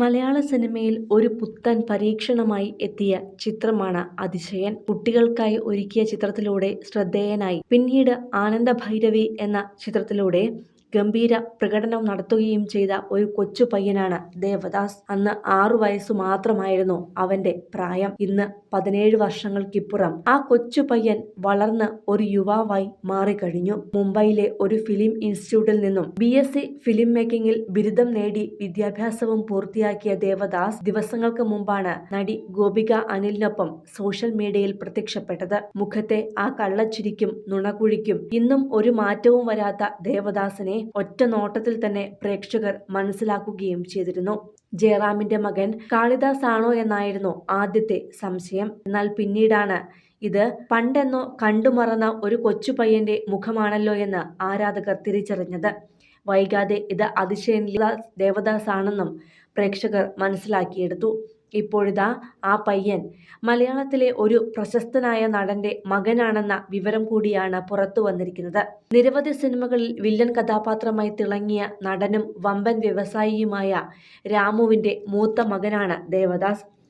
മലയാള സിനിമയിൽ ഒരു പുത്തൻ പരീക്ഷണമായി എത്തിയ ചിത്രമാണ് അതിശയൻ. കുട്ടികൾക്കായി ഒരുക്കിയ ചിത്രത്തിലൂടെ ശ്രദ്ധേയനായി. പിന്നീട് ആനന്ദ ഭൈരവി എന്ന ചിത്രത്തിലൂടെ ഗംഭീര പ്രകടനം നടത്തുകയും ചെയ്ത ഒരു കൊച്ചു പയ്യനാണ് ദേവദാസ്. അന്ന് ആറു വയസ്സ് മാത്രമായിരുന്നു അവന്റെ പ്രായം. ഇന്ന് പതിനേഴ് വർഷങ്ങൾക്കിപ്പുറം ആ കൊച്ചു പയ്യൻ വളർന്ന് ഒരു യുവാവായി മാറിക്കഴിഞ്ഞു. മുംബൈയിലെ ഒരു ഫിലിം ഇൻസ്റ്റിറ്റ്യൂട്ടിൽ നിന്നും ബി എസ് ഫിലിം മേക്കിംഗിൽ ബിരുദം നേടി വിദ്യാഭ്യാസവും പൂർത്തിയാക്കിയ ദേവദാസ് ദിവസങ്ങൾക്ക് മുമ്പാണ് നടി ഗോപിക അനിലിനൊപ്പം സോഷ്യൽ മീഡിയയിൽ പ്രത്യക്ഷപ്പെട്ടത്. മുഖത്തെ ആ കള്ളച്ചിരിക്കും നുണകുഴിക്കും ഇന്നും ഒരു മാറ്റവും വരാത്ത ദേവദാസിനെ ഒറ്റ നോട്ടത്തിൽ തന്നെ പ്രേക്ഷകർ മനസ്സിലാക്കുകയും ചെയ്തിരുന്നു. ജയറാമിന്റെ മകൻ കാളിദാസ് ആണോ എന്നായിരുന്നു ആദ്യത്തെ സംശയം. എന്നാൽ പിന്നീടാണ് ഇത് പണ്ടെന്നോ കണ്ടുമറന്ന ഒരു കൊച്ചു പയ്യന്റെ മുഖമാണല്ലോ എന്ന് ആരാധകർ തിരിച്ചറിഞ്ഞത്. വൈകാതെ ഇത് അതിശയൻ ദേവദാസ് ആണെന്നും പ്രേക്ഷകർ മനസ്സിലാക്കിയെടുത്തു. ഇപ്പോഴിതാ ആ പയ്യൻ മലയാളത്തിലെ ഒരു പ്രശസ്തനായ നടന്റെ മകനാണെന്ന വിവരം കൂടിയാണ് പുറത്തു വന്നിരിക്കുന്നത്. നിരവധി സിനിമകളിൽ വില്ലൻ കഥാപാത്രമായി തിളങ്ങിയ നടനും വമ്പൻ വ്യവസായിയുമായ രാമുവിന്റെ മൂത്ത മകനാണ് ദേവദാസ്.